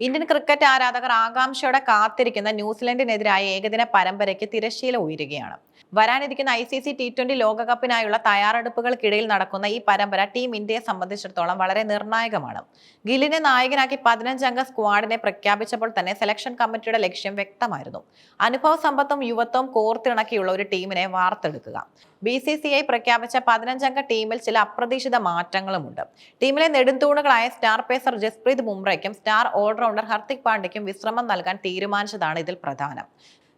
Indian cricket ആരാധകർ ആകാംക്ഷയോടെ കാത്തിരിക്കുന്ന ന്യൂസിലൻഡിനെതിരായ ഏകദിന പരമ്പരയ്ക്ക് തിരശ്ശീല ഉയരുകയാണ്. വരാനിരിക്കുന്ന I C C T twenty ലോകകപ്പിനായുള്ള തയ്യാറെടുപ്പുകൾക്കിടയിൽ നടക്കുന്ന ഈ പരമ്പര ടീം ഇന്ത്യയെ സംബന്ധിച്ചിടത്തോളം വളരെ നിർണായകമാണ്. ഗില്ലിനെ നായകനാക്കി പതിനഞ്ചംഗ സ്ക്വാഡിനെ പ്രഖ്യാപിച്ചപ്പോൾ തന്നെ സെലക്ഷൻ കമ്മിറ്റിയുടെ ലക്ഷ്യം വ്യക്തമായിരുന്നു. അനുഭവ സമ്പത്തും യുവത്വവും കോർത്തിണക്കിയുള്ള ഒരു ടീമിനെ വാർത്തെടുക്കുക. ബി സി സി ഐ പ്രഖ്യാപിച്ച പതിനഞ്ചംഗ ടീമിൽ ചില അപ്രതീക്ഷിത മാറ്റങ്ങളുമുണ്ട്. ടീമിലെ നെടുന്തൂണുകളായ സ്റ്റാർ പേസർ ജസ്പ്രീത് ബുംറയ്ക്കും സ്റ്റാർ ഓൾറൗണ്ടർ ഹർദിക് പാണ്ഡ്യയ്ക്കും വിശ്രമം നൽകാൻ തീരുമാനിച്ചതാണ് ഇതിൽ പ്രധാനം.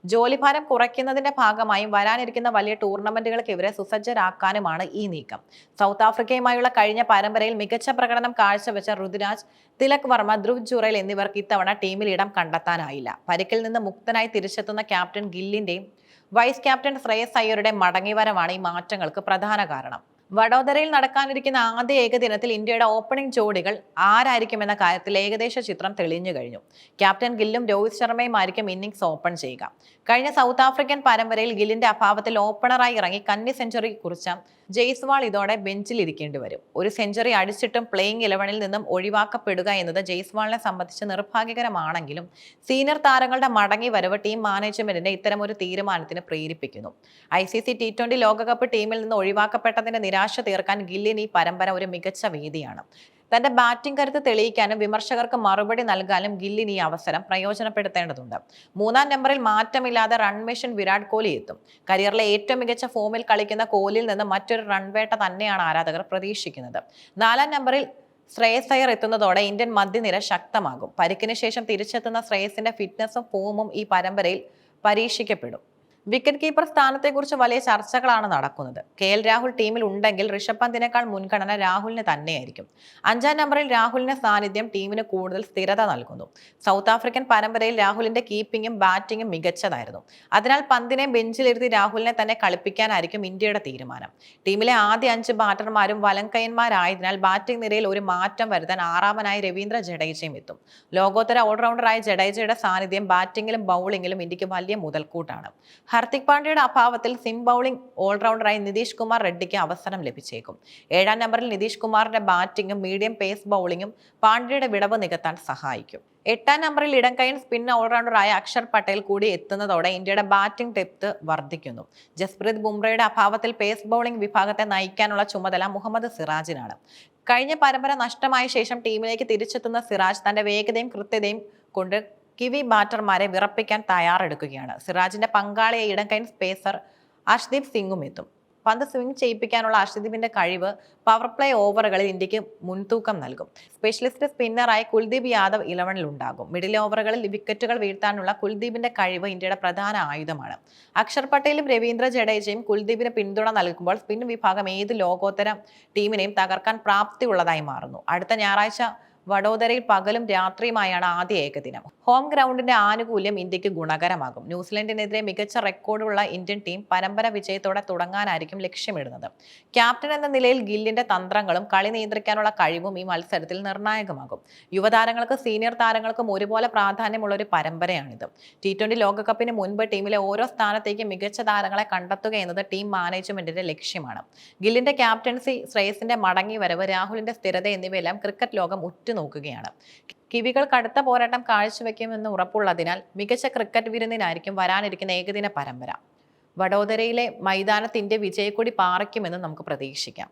ജോലിഭാരം കുറയ്ക്കുന്നതിന്റെ ഭാഗമായും വരാനിരിക്കുന്ന വലിയ ടൂർണമെന്റുകൾക്ക് ഇവരെ സുസജ്ജരാക്കാനുമാണ് ഈ നീക്കം. സൗത്ത് ആഫ്രിക്കയുമായുള്ള കഴിഞ്ഞ പരമ്പരയിൽ മികച്ച പ്രകടനം കാഴ്ചവെച്ച ഋതുരാജ് തിലക് വർമ്മ ധ്രുവ് ജുറേൽ എന്നിവർക്ക് ഇത്തവണ ടീമിൽ ഇടം കണ്ടെത്താനായില്ല. പരിക്കിൽ നിന്ന് മുക്തനായി തിരിച്ചെത്തുന്ന ക്യാപ്റ്റൻ ഗില്ലിന്റെയും വൈസ് ക്യാപ്റ്റൻ ശ്രേയസ് അയ്യരുടെ മടങ്ങിവരവാണ് ഈ മാറ്റങ്ങൾക്ക് പ്രധാന കാരണം. വഡോദരയിൽ നടക്കാനിരിക്കുന്ന ആദ്യ ഏകദിനത്തിൽ ഇന്ത്യയുടെ ഓപ്പണിംഗ് ജോഡികൾ ആരായിരിക്കുമെന്ന കാര്യത്തിൽ ഏകദേശ ചിത്രം തെളിഞ്ഞു കഴിഞ്ഞു. ക്യാപ്റ്റൻ ഗില്ലും രോഹിത് ശർമ്മയുമായിരിക്കും ഇന്നിംഗ്സ് ഓപ്പൺ ചെയ്യുക. കഴിഞ്ഞ സൗത്ത് ആഫ്രിക്കൻ പരമ്പരയിൽ ഗില്ലിന്റെ അഭാവത്തിൽ ഓപ്പണറായി ഇറങ്ങി കന്നി സെഞ്ചുറി കുറിച്ച ജെയ്സ്വാൾ ഇതോടെ ബെഞ്ചിൽ ഇരിക്കേണ്ടി വരും. ഒരു സെഞ്ചുറി അടിച്ചിട്ടും പ്ലേയിങ് ഇലവനിൽ നിന്നും ഒഴിവാക്കപ്പെടുക എന്നത് ജെയ്സ്വാളിനെ സംബന്ധിച്ച് നിർഭാഗ്യകരമാണെങ്കിലും സീനിയർ താരങ്ങളുടെ മടങ്ങി വരവ് ടീം മാനേജ്മെന്റിന്റെ ഇത്തരമൊരു തീരുമാനത്തിന് പ്രേരിപ്പിക്കുന്നു. I C C T twenty ലോകകപ്പ് ടീമിൽ നിന്ന് ഒഴിവാക്കപ്പെട്ടതിന്റെ നിരാശ തീർക്കാൻ ഗില്ലിന് ഈ പരമ്പര ഒരു മികച്ച വേദിയാണ്. തന്റെ ബാറ്റിംഗ് കരുത്ത് തെളിയിക്കാനും വിമർശകർക്ക് മറുപടി നൽകാനും ഗില്ലിന് ഈ അവസരം പ്രയോജനപ്പെടുത്തേണ്ടതുണ്ട്. മൂന്നാം നമ്പറിൽ മാറ്റമില്ലാതെ റൺ മെഷീൻ വിരാട് കോഹ്ലി എത്തും. കരിയറിലെ ഏറ്റവും മികച്ച ഫോമിൽ കളിക്കുന്ന കോഹ്ലിയിൽ നിന്ന് മറ്റൊരു റൺവേട്ട തന്നെയാണ് ആരാധകർ പ്രതീക്ഷിക്കുന്നത്. നാലാം നമ്പറിൽ ശ്രേയസ് അയ്യർ എത്തുന്നതോടെ ഇന്ത്യൻ മധ്യനിര ശക്തമാകും. പരിക്കിന് ശേഷം തിരിച്ചെത്തുന്ന ശ്രേയസിന്റെ ഫിറ്റ്നസും ഫോമും ഈ പരമ്പരയിൽ പരീക്ഷിക്കപ്പെടും. വിക്കറ്റ് കീപ്പർ സ്ഥാനത്തെക്കുറിച്ച് വലിയ ചർച്ചകളാണ് നടക്കുന്നത്. കെ. എൽ. രാഹുൽ ടീമിൽ ഉണ്ടെങ്കിൽ ഋഷഭ് പന്തിനേക്കാൾ മുൻഗണന രാഹുലിന് തന്നെയായിരിക്കും. അഞ്ചാം നമ്പറിൽ രാഹുലിന്റെ സാന്നിധ്യം ടീമിന് കൂടുതൽ സ്ഥിരത നൽകുന്നു. സൗത്ത് ആഫ്രിക്കൻ പരമ്പരയിൽ രാഹുലിന്റെ കീപ്പിംഗും ബാറ്റിംഗും മികച്ചതായിരുന്നു. അതിനാൽ പന്തിനെ ബെഞ്ചിലിരുത്തി രാഹുലിനെ തന്നെ കളിപ്പിക്കാനായിരിക്കും ഇന്ത്യയുടെ തീരുമാനം. ടീമിലെ ആദ്യ അഞ്ച് ബാറ്റർമാരും വലങ്കയന്മാരായതിനാൽ ബാറ്റിംഗ് നിരയിൽ ഒരു മാറ്റം വരുത്താൻ ആറാമനായി രവീന്ദ്ര ജഡേജയും എത്തും. ലോകോത്തര ഓൾറൗണ്ടറായ ജഡേജയുടെ സാന്നിധ്യം ബാറ്റിംഗിലും ബൗളിംഗിലും ഇന്ത്യയ്ക്ക് വലിയ മുതൽക്കൂട്ടാണ്. ഹർദിക് പാണ്ഡ്യയുടെ അഭാവത്തിൽ സിം ബൗളിംഗ് ഓൾറൗണ്ടറായി നിതീഷ് കുമാർ റെഡ്ഡിക്ക് അവസരം ലഭിച്ചേക്കും. ഏഴാം നമ്പറിൽ നിതീഷ് കുമാറിന്റെ ബാറ്റിംഗും മീഡിയം പേസ് ബൗളിംഗും പാണ്ഡ്യയുടെ വിടവ് നികത്താൻ സഹായിക്കും. എട്ടാം നമ്പറിൽ ഇടംകൈൻ സ്പിൻ ഓൾറൗണ്ടറായ അക്ഷർ പട്ടേൽ കൂടി എത്തുന്നതോടെ ഇന്ത്യയുടെ ബാറ്റിംഗ് ഡെപ്ത് വർദ്ധിക്കുന്നു. ജസ്പ്രീത് ബുംറയുടെ അഭാവത്തിൽ പേസ് ബൗളിംഗ് വിഭാഗത്തെ നയിക്കാനുള്ള ചുമതല മുഹമ്മദ് സിറാജിനാണ്. കഴിഞ്ഞ പരമ്പര നഷ്ടമായ ശേഷം ടീമിലേക്ക് തിരിച്ചെത്തുന്ന സിറാജ് തന്റെ വേഗതയും കൃത്യതയും കൊണ്ട് കിവി ബാറ്റർമാരെ വിറപ്പിക്കാൻ തയ്യാറെടുക്കുകയാണ്. സിറാജിന്റെ പങ്കാളിയെ ഇടംകൈൻ സ്പേസർ അഷ്ദീപ് സിംഗും എത്തും. പന്ത് സ്വിംഗ് ചെയ്യിപ്പിക്കാനുള്ള അർഷദീപിന്റെ കഴിവ് പവർ പ്ലേ ഓവറുകളിൽ ഇന്ത്യയ്ക്ക് മുൻതൂക്കം നൽകും. സ്പെഷ്യലിസ്റ്റ് സ്പിന്നറായി കുൽദീപ് യാദവ് ഇലവനിൽ ഉണ്ടാകും മിഡിൽ ഓവറുകളിൽ വിക്കറ്റുകൾ വീഴ്ത്താനുള്ള കുൽദീപിന്റെ കഴിവ് ഇന്ത്യയുടെ പ്രധാന ആയുധമാണ്. അക്ഷർ പട്ടേലും രവീന്ദ്ര ജഡേജയും കുൽദീപിന് പിന്തുണ നൽകുമ്പോൾ സ്പിൻ വിഭാഗം ഏത് ലോകോത്തര ടീമിനെയും തകർക്കാൻ പ്രാപ്തിയുള്ളതായി മാറുന്നു. അടുത്ത ഞായറാഴ്ച വഡോദരയിൽ പകലും രാത്രിയുമായാണ് ആദ്യ ഏകദിനം. ഹോം ഗ്രൗണ്ടിന്റെ ആനുകൂല്യം ഇന്ത്യയ്ക്ക് ഗുണകരമാകും. ന്യൂസിലൻഡിനെതിരെ മികച്ച റെക്കോർഡുള്ള ഇന്ത്യൻ ടീം പരമ്പര വിജയത്തോടെ തുടങ്ങാനായിരിക്കും ലക്ഷ്യമിടുന്നത്. ക്യാപ്റ്റൻ എന്ന നിലയിൽ ഗില്ലിന്റെ തന്ത്രങ്ങളും കളി നിയന്ത്രിക്കാനുള്ള കഴിവും ഈ മത്സരത്തിൽ നിർണായകമാകും. യുവതാരങ്ങൾക്ക് സീനിയർ താരങ്ങൾക്കും ഒരുപോലെ പ്രാധാന്യമുള്ള ഒരു പരമ്പരയാണിത്. ടി ട്വന്റി ലോകകപ്പിന് മുൻപ് ടീമിലെ ഓരോ സ്ഥാനത്തേക്കും മികച്ച താരങ്ങളെ കണ്ടെത്തുക എന്നത് ടീം മാനേജ്മെന്റിന്റെ ലക്ഷ്യമാണ്. ഗില്ലിന്റെ ക്യാപ്റ്റൻസി ശ്രേയസിന്റെ മടങ്ങി വരവ് രാഹുലിന്റെ സ്ഥിരത എന്നിവയെല്ലാം ക്രിക്കറ്റ് ലോകം ഉറ്റുനോക്കുകയാണ് കിവികൾ കടുത്ത പോരാട്ടം കാഴ്ചവെക്കുമെന്ന് ഉറപ്പുള്ളതിനാൽ മികച്ച ക്രിക്കറ്റ് വിരുന്നിനായിരിക്കും വരാനിരിക്കുന്ന ഏകദിന പരമ്പര. വഡോദരയിലെ മൈതാനത്തിന്റെ വിജയക്കൊടി പാറയ്ക്കുമെന്ന് നമുക്ക് പ്രതീക്ഷിക്കാം.